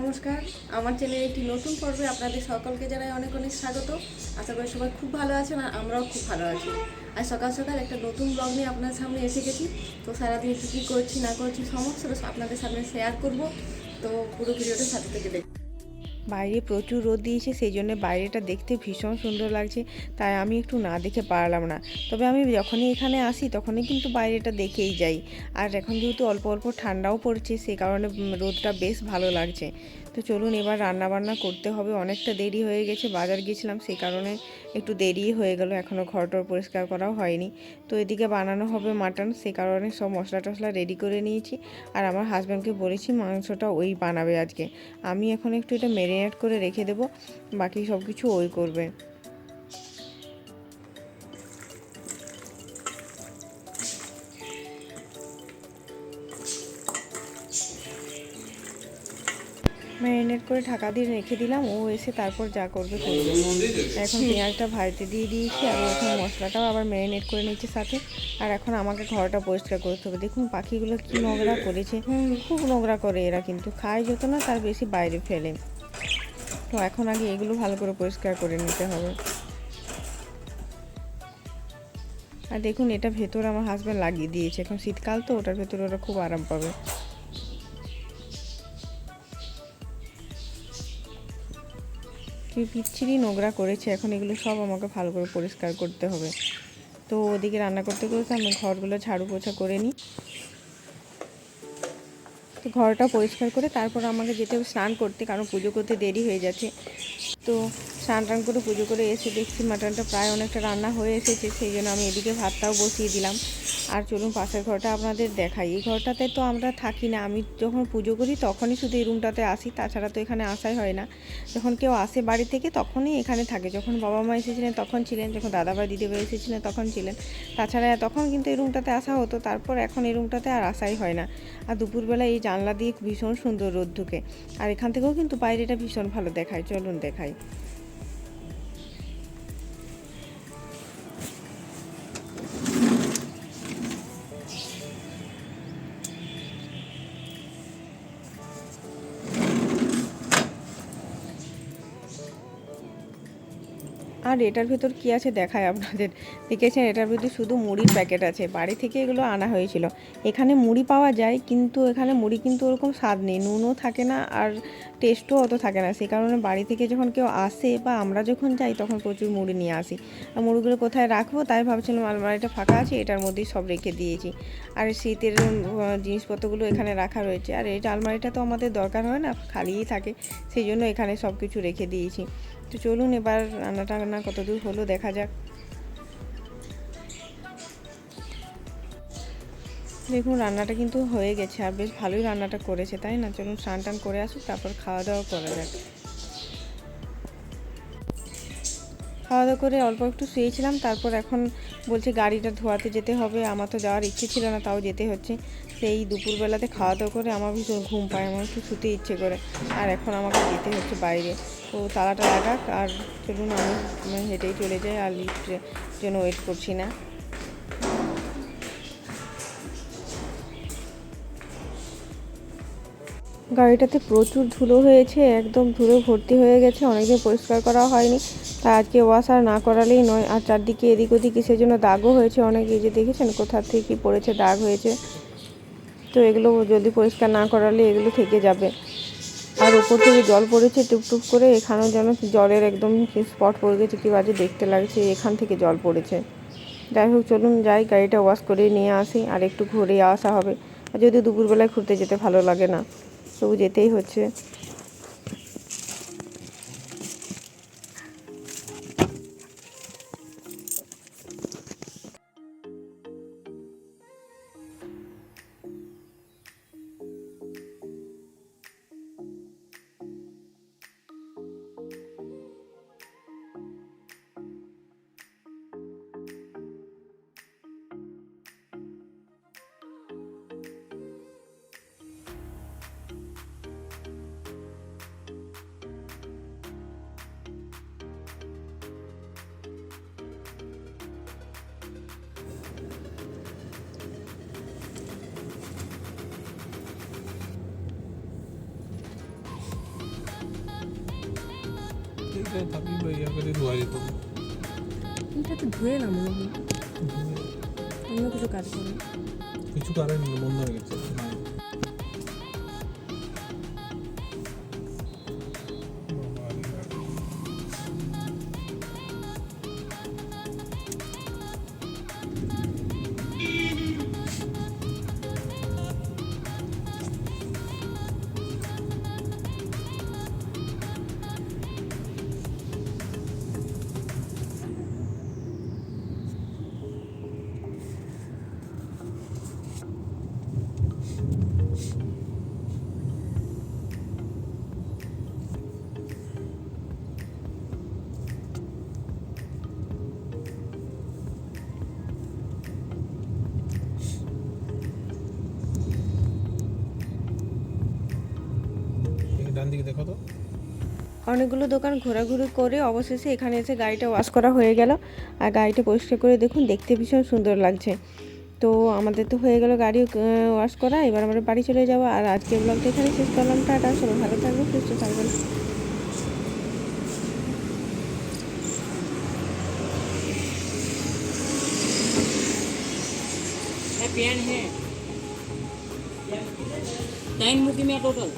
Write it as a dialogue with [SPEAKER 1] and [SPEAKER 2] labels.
[SPEAKER 1] নমস্কার, আমার চ্যানেলে একটি নতুন পর্বে আপনাদের সকলকে জানাই অনেক অনেক স্বাগত। আশা করি সবাই খুব ভালো আছেন আর আমরাও খুব ভালো আছি। আর সকাল সকাল একটা নতুন ব্লগ নিয়ে আপনার সামনে এসে গেছি। তো সারাদিন কী করছি না করছি সমস্ত আপনাদের সামনে শেয়ার করব। তো পুরো ভিডিওটা সাথে থেকে দেখুন।
[SPEAKER 2] বাইরে প্রচুর রোদ দিয়েছে, সেই জন্য বাইরেটা দেখতে ভীষণ সুন্দর লাগছে। তাই আমি একটু না দেখে পারলাম না। তবে আমি যখনই এখানে আসি, তখনই কিন্তু বাইরেটা দেখেই যাই। আর এখন যেহেতু অল্প অল্প ঠান্ডাও পড়ছে, সেই কারণে রোদটা বেশ ভালো লাগছে। তো চলুন এবার রান্না বান্না করতে হবে। অনেকটা দেরি হয়ে গেছে, বাজার গেছিলাম সেই কারণে একটু দেরি হয়ে গেল এখনও ঘরটর পরিষ্কার করাও হয়নি। তো এদিকে বানানো হবে মাটন, সে কারণে সব মশলা টশলা রেডি করে নিয়েছি। আর আমার হাজব্যান্ডকে বলেছি, মাংসটা ওই বানাবে আজকে। আমি এখন একটু এটা ম্যারিনেট করে রেখে দেবো, বাকি সব কিছু ওই করবে। ম্যারিনেট করে ঢাকা দিয়ে রেখে দিলাম। ও এসে তারপর যা করবে করবে এখন পেঁয়াজটা ভাজতে দিয়ে দিয়েছি আর ও এখন মশলাটাও আবার ম্যারিনেট করে নিচ্ছে সাথে। আর এখন আমাকে ঘরটা পরিষ্কার করতে হবে। দেখুন পাখিগুলো কি নোংরা করেছে। খুব নোংরা করে এরা কিন্তু। খায় যত না তার বেশি বাইরে ফেলে। তো এখন আগে এগুলো ভালো করে পরিষ্কার করে নিতে হবে। আর দেখুন, এটা ভেতর আমার হাজব্যান্ড লাগিয়ে দিয়েছে। এখন শীতকাল তো, ওটার ভেতরে ওরা খুব আরাম পাবে। কি বিচ্ছিরি নোংরা করেছে, এখন এগুলো সব আমাকে ভালো করে পরিষ্কার করতে হবে। তো ওদিকে রান্না করতে করতে আমি ঘরগুলো ঝাড়ু পোছা করে নিই। তো ঘরটা পরিষ্কার করে তারপর আমাকে যেতে স্নান করতে, কারণ পুজো করতে দেরি হয়ে যাচ্ছে। তো স্নান টান করে পুজো করে এসে দেখছি মাটনটা প্রায় অনেকটা রান্না হয়ে এসেছে, সেই জন্য আমি এদিকে ভাতটাও বসিয়ে দিলাম। আর চলুন পাশের ঘরটা আপনাদের দেখাই। এই ঘরটাতে তো আমরা থাকি না, আমি যখন পুজো করি তখনই শুধু এই রুমটাতে আসি, তাছাড়া তো এখানে আসাই হয় না। যখন কেউ আসে বাড়ি থেকে তখনই এখানে থাকে, যখন বাবা মা এসেছিলেন তখন ছিলেন, যখন দাদা ভাই দিদি ভাই এসেছিলেন তখন ছিলেন। তাছাড়া তখন কিন্তু এই রুমটাতে আসা হতো, তারপর এখন এই রুমটাতে আর আসাই হয় না। আর দুপুরবেলা এই জানলা দিয়ে ভীষণ সুন্দর রোদ ঢুকে। আর এখান থেকেও কিন্তু বাইরেটা ভীষণ ভালো দেখায়, চলুন দেখাই। আর এটার ভেতর কি আছে দেখায় আপনাদের? দেখেছেন, এটার ভেতর শুধু মুড়ির প্যাকেট আছে। বাড়ি থেকে এগুলো আনা হয়েছিল। এখানে মুড়ি পাওয়া যায়, কিন্তু এখানে মুড়ি কিন্তু ওরকম স্বাদ নেই। নুনও থাকে না আর টেস্টও অত থাকে না। সেই কারণে বাড়ি থেকে যখন কেউ আসে বা আমরা যখন যাই, তখন প্রচুর মুড়ি নিয়ে আসি। আর মুড়িগুলো কোথায় রাখব? তাই ভাবছিলাম আলমারিটা ফাঁকা আছে, এটার মধ্যেই সব রেখে দিয়েছি। আর শীতের জিনিসপত্রগুলো এখানে রাখা রয়েছে। আর এটা আলমারিটা তো আমাদের দরকার হয় না, খালিই থাকে। সেই জন্য এখানে সব কিছু রেখে দিয়েছি। তো চলুন, এবার রান্না টান্না কত দূর হলো দেখা যাক। দেখুন, রান্নাটা কিন্তু হয়ে গেছে আর বেশ ভালোই রান্নাটা করেছে, তাই না? চলুন, স্নান টান করে আসুক, তারপর খাওয়া দাওয়া করা যাক। খাওয়া দাওয়া করে অল্প একটু শুয়েছিলাম, তারপর এখন বলছে গাড়িটা ধোয়াতে যেতে হবে, আমার তো যাওয়ার ইচ্ছে ছিল না, তাও যেতে হচ্ছে। সেই দুপুরবেলাতে খাওয়া দাওয়া করে আমার ভীষণ ঘুম পায়, আমার একটু শুতে ইচ্ছে করে। আর এখন আমাকে যেতে হচ্ছে বাইরে। তো তালাটা লাগাক আর চলুন আমি আমি হেঁটেই চলে যাই, আর লিফটের জন্য ওয়েট করছি না। গাড়িটাতে প্রচুর ধুলো হয়েছে, একদম ধুলো ভর্তি হয়ে গেছে, অনেকদিন পরিষ্কার করা হয়নি। তা আজকে ওয়াশ আর না করালেই নয়, আর চারদিকে এদিক ওদিক কিসের জন্য দাগও হয়েছে অনেক, এই যে দেখেছেন কোথা থেকে পড়েছে, দাগ হয়েছে। তো এগুলো যদি পরিষ্কার না করালে এগুলো থেকে যাবে। আর উপর থেকে জল পড়েছে টুপটুপ করে, এখানেও যেন জলের একদম স্পট পড়ে গেছে, কী বাজে দেখতে লাগছে, এখান থেকে জল পড়েছে। যাই হোক, চলুন যাই, গাড়িটা ওয়াশ করে নিয়ে আসি, আর একটু ঘুরে আসা হবে। আর যদি দুপুরবেলায় ঘুরতে যেতে ভালো লাগে না, তবু যেতেই হচ্ছে।
[SPEAKER 3] থাকে থাকি বা ইয়া করে ধোয়া যেত।
[SPEAKER 1] এটা তো ধুয়ে না মনে হয় অন্য কিছু কাজ করে।
[SPEAKER 3] কিছু কারণ বন্ধ হয়ে গেছে। ডান দিকে দেখো তো
[SPEAKER 2] অনেকগুলো দোকান ঘোরাঘুরি করে অবশেষে এখানে এসে গাড়িটা ওয়াশ করা হয়ে গেল আর গাড়িটা পরিষ্কার করে দেখুন দেখতে ভীষণ সুন্দর লাগছে তো আমাদের তো হয়ে গেল গাড়ি ওয়াশ করা এবার আমরা বাড়ি চলে যাবো আর আজকে ব্লগটা এখানে শেষ করলাম টাটা সবাই ভালো থাকবেন সুস্থ থাকবেন
[SPEAKER 4] पेन है टाइम बुकिंग में टोटल